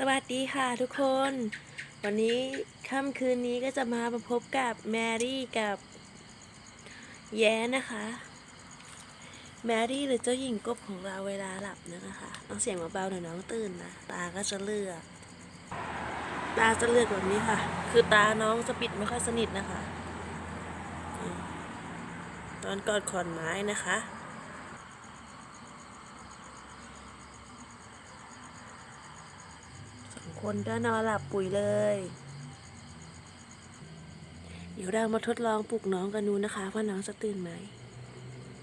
สวัสดีค่ะทุกคน วันนี้ค่ำคืนนี้ก็จะมามาพบกับแมรี่กับแย้นะคะ แมรี่หรือเจ้าหญิงกบของเราเวลาหลับนะคะต้องเสียงเบาๆหน่อยน้องตื่นนะตาก็จะเลือก ตาจะเลือกแบบนี้ค่ะ คือตาน้องจะปิดไม่ค่อยสนิทนะคะตอนกอดขอนไม้นะคะ สอง คนก็นอนหลับปุ๋ยเลย เดี๋ยวเรามาทดลองปลุกน้องกันดูนะคะว่าน้องจะตื่นไหม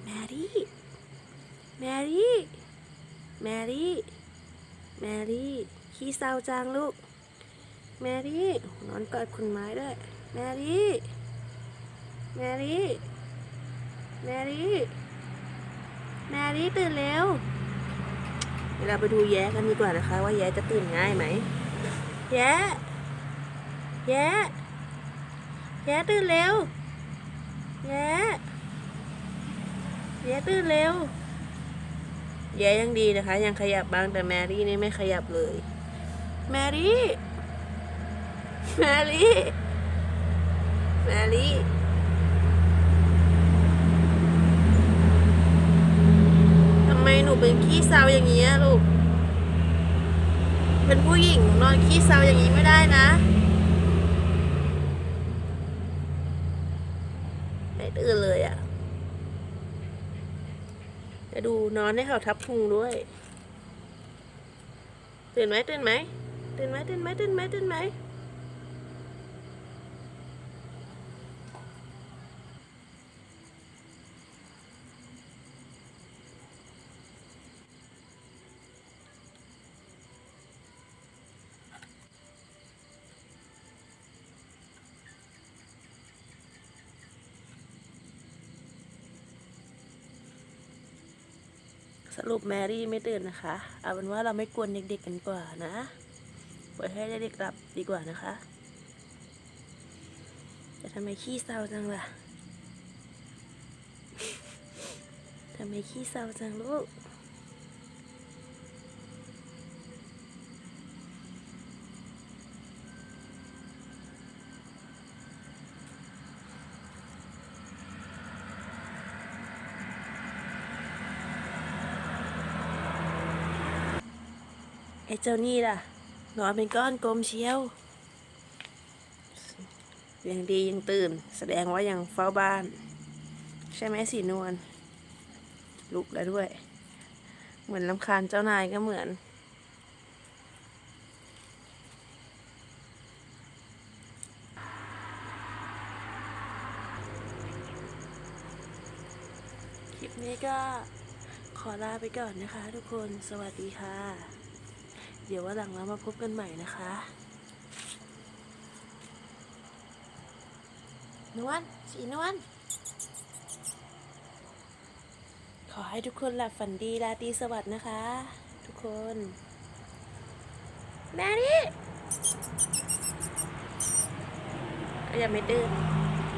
แมรี่ แมรี่ แมรี่ แมรี่ ขี้เศร้าจังลูก แมรี่ นอนกอดคุณไม้ด้วย แมรี่ แมรี่ แมรี่ แมรี่ตื่นเร็วเดี๋ยวเราไปดูแย้กันดีกว่านะคะ ว่าแย้จะตื่นง่ายไหม แย้แย้แย้ตื่นเร็วแย้แย้ตื่นเร็วแย้ยังดีนะคะ ยังขยับบ้างแต่แมรี่นี่ไม่ขยับเลย แมรี่แมรี่แมรี่ทำไมหนูเป็นขี้เศร้าอย่างนี้ลูก เป็นผู้หญิงนอนขี้เซาอย่างนี้ไม่ได้นะไม่ตื่นเลยอะ่ะจะดูนอนให้เขาทับพุงด้วย ตื่นไหมตื่นไหมตื่นไหมตื่นไหมตื่นไหมตื่นไหม สรุปแมรี่ไม่ตื่นนะคะ เอาเป็นว่าเราไม่กวนเด็กๆกันกว่านะปล่อยให้เด็กๆหลับดีกว่านะคะแต่ทำไมขี้เศร้าจังล่ะทำไมขี้เศร้าจังลูก ไอ้เจ้านี่ล่ะ นอนเป็นก้อนกลมเชียว ยังดียังตื่น แสดงว่ายังเฝ้าบ้าน ใช่ไหมสีนวลลุกแล้วด้วย เหมือนลำคาญเจ้านายก็เหมือน คลิปนี้ก็ขอลาไปก่อนนะคะทุกคน สวัสดีค่ะ เดี๋ยววันหลังเรามาพบกันใหม่นะคะนวลสีนวลขอให้ทุกคนหลับฝันดีราตรีสวัสดิ์นะคะ ทุกคน แม่นี่ก็ยังไม่ตื่น